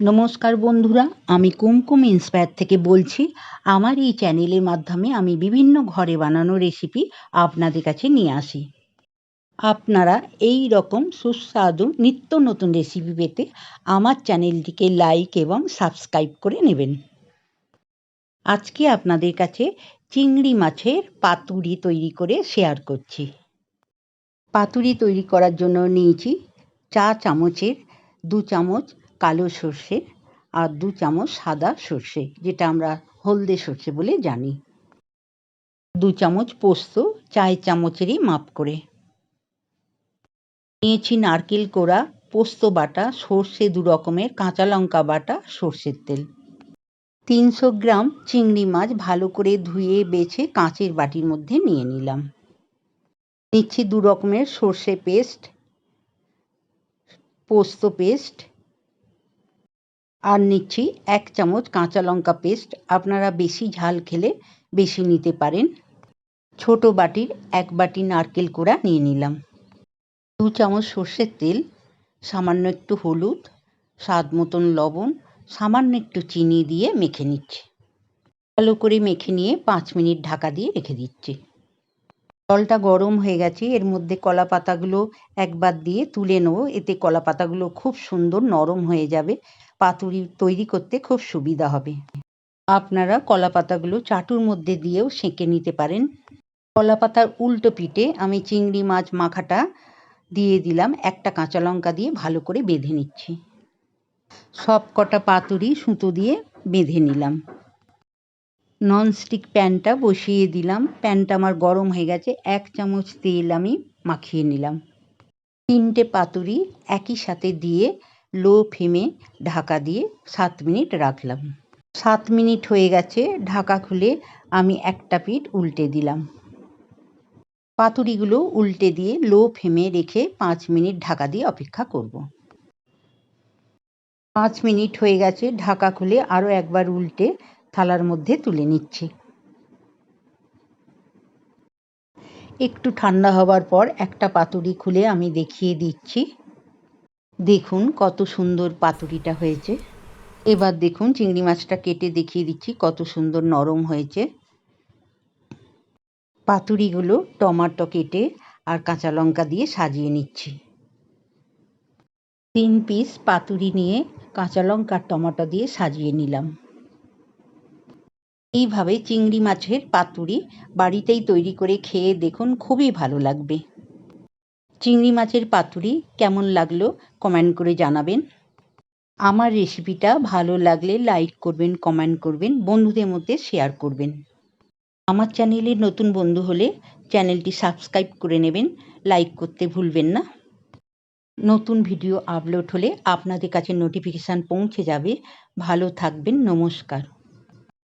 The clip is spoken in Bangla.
নমস্কার বন্ধুরা, আমি কুমকুম ইন্সপায়ার থেকে বলছি। আমার এই চ্যানেলের মাধ্যমে আমি বিভিন্ন ঘরে বানানো রেসিপি আপনাদের কাছে নিয়ে আসি। আপনারা এই রকম সুস্বাদু নিত্য নতুন রেসিপি পেতে আমার চ্যানেলটিকে লাইক এবং সাবস্ক্রাইব করে নেবেন। আজকে আপনাদের কাছে চিংড়ি মাছের পাতুরি তৈরি করে শেয়ার করছি। পাতুরি তৈরি করার জন্য নিয়েছি চা চামচের দু চামচ কালো সর্ষে আর দু চামচ সাদা সর্ষে, যেটা আমরা হলদে সর্ষে বলে জানি। দু চামচ পোস্ত চায় চামচেরই মাপ করে। নিয়েছি নারকেল কোড়া, পোস্ত বাটা, সর্ষে দু রকমের কাঁচা লঙ্কা বাটা, সর্ষের তেল। তিনশো গ্রাম চিংড়ি মাছ ভালো করে ধুয়ে বেছে কাঁচের বাটির মধ্যে নিয়ে নিলাম। নিচ্ছি দু রকমের সর্ষে পেস্ট, পোস্ত পেস্ট আর নিচ্ছি এক চামচ কাঁচা লঙ্কা পেস্ট। আপনারা বেশি ঝাল খেলে বেশি নিতে পারেন। ছোট বাটির এক বাটি নারকেল কোড়া নিয়ে নিলাম। দু চামচ সর্ষের তেল, সামান্য একটু হলুদ, স্বাদ মতন লবণ, সামান্য একটু চিনি দিয়ে মেখে নিচ্ছি। ভালো করে মেখে নিয়ে পাঁচ মিনিট ঢাকা দিয়ে রেখে দিচ্ছি। জলটা গরম হয়ে গেছে, এর মধ্যে কলা পাতাগুলো একবার দিয়ে তুলে নেব। এতে কলা পাতাগুলো খুব সুন্দর নরম হয়ে যাবে, পাতুরি তৈরি করতে খুব সুবিধা হবে। আপনারা কলা পাতাগুলো চাটুর মধ্যে দিয়েও সেঁকে নিতে পারেন। কলা পাতার উল্টো পিঠে আমি চিংড়ি মাছ মাখাটা দিয়ে দিলাম, একটা কাঁচা লঙ্কা দিয়ে ভালো করে বেঁধে নিচ্ছি। সব কটা পাতুরি সুতো দিয়ে বেঁধে নিলাম। ননস্টিক প্যানটা বসিয়ে দিলাম। প্যানটা আমার গরম হয়ে গেছে। এক চামচ তেল আমি মাখিয়ে নিলাম। তিনটে পাতুরি একই সাথে দিয়ে লো ফ্লেমে ঢাকা দিয়ে সাত মিনিট রাখলাম। সাত মিনিট হয়ে গেছে। ঢাকা খুলে আমি একটা পিঠ উল্টে দিলাম। পাতুরিগুলো উল্টে দিয়ে লো ফ্লেমে রেখে পাঁচ মিনিট ঢাকা দিয়ে অপেক্ষা করব। পাঁচ মিনিট হয়ে গেছে। ঢাকা খুলে আরও একবার উল্টে থালার মধ্যে তুলে নিচ্ছি। একটু ঠান্ডা হবার পর একটা পাতুরি খুলে আমি দেখিয়ে দিচ্ছি। দেখুন কত সুন্দর পাতুরিটা হয়েছে। এবার দেখুন চিংড়ি মাছটা কেটে দেখিয়ে দিচ্ছি কত সুন্দর নরম হয়েছে। পাতুরিগুলো টমাটো কেটে আর কাঁচা লঙ্কা দিয়ে সাজিয়ে নিচ্ছি। তিন পিস পাতুরি নিয়ে কাঁচা লঙ্কা টমাটো দিয়ে সাজিয়ে নিলাম। এইভাবে চিংড়ি মাছের পাতুরি বাড়িতেই তৈরি করে খেয়ে দেখুন, খুবই ভালো লাগবে। চিংড়ি মাছের পাতুরি কেমন লাগল কমেন্ট করে জানাবেন। আমার রেসিপিটা ভালো লাগলে লাইক করবেন, কমেন্ট করবেন, বন্ধুদের মধ্যে শেয়ার করবেন। আমার চ্যানেলে নতুন বন্ধু হলে চ্যানেলটি সাবস্ক্রাইব করে নেবেন, লাইক করতে ভুলবেন না। নতুন ভিডিও আপলোড হলে আপনাদের কাছে নোটিফিকেশান পৌঁছে যাবে। ভালো থাকবেন, নমস্কার।